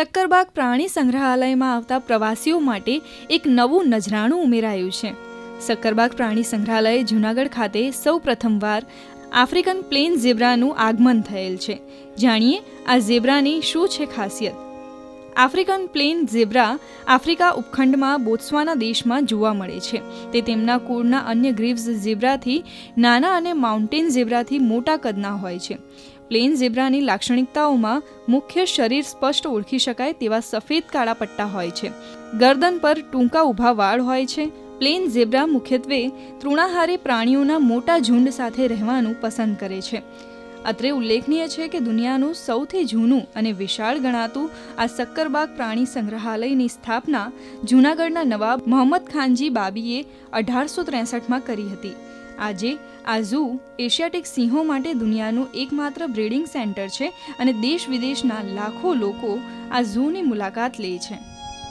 સક્કરબાગ પ્રાણી સંગ્રહાલયમાં આવતા પ્રવાસીઓ માટે એક નવું નજરાણું ઉમેરાયું છે. સક્કરબાગ પ્રાણી સંગ્રહાલય જૂનાગઢ ખાતે સૌ પ્રથમવાર આફ્રિકન પ્લેન ઝેબ્રાનું આગમન થયેલ છે. જાણીએ આ ઝેબ્રાની શું છે ખાસિયત? આફ્રિકન પ્લેન ઝેબ્રા આફ્રિકા ઉપખંડમાં બોત્સવાના દેશમાં જોવા મળે છે. તે તેમના કુળના અન્ય ગ્રીવ્સ ઝેબ્રાથી નાના અને માઉન્ટેન ઝેબ્રાથી મોટા કદના હોય છે. પ્લેન ઝેબ્રાની લાક્ષણિકતાઓમાં મુખ્ય શરીર સ્પષ્ટ ઓળખી શકાય તેવા સફેદ કાળા પટ્ટા હોય છે. ગરદન પર ટૂંકા ઊભા વાળ હોય છે. પ્લેન ઝેબ્રા મુખ્યત્વે તૃણાહારી પ્રાણીઓના મોટા ઝુંડ સાથે રહેવાનું પસંદ કરે છે. અત્રે ઉલ્લેખનીય છે કે દુનિયાનું સૌથી જૂનું અને વિશાળ ગણાતું આ સક્કરબાગ પ્રાણી સંગ્રહાલયની સ્થાપના જૂનાગઢના નવાબ મોહમ્મદ ખાનજી બાબીએ અઢારસો ત્રેસઠમાં કરી હતી. આજે આ ઝૂ એશિયાટિક સિંહો માટે દુનિયાનું એકમાત્ર બ્રીડિંગ સેન્ટર છે અને દેશ વિદેશના લાખો લોકો આ ઝૂની મુલાકાત લે છે.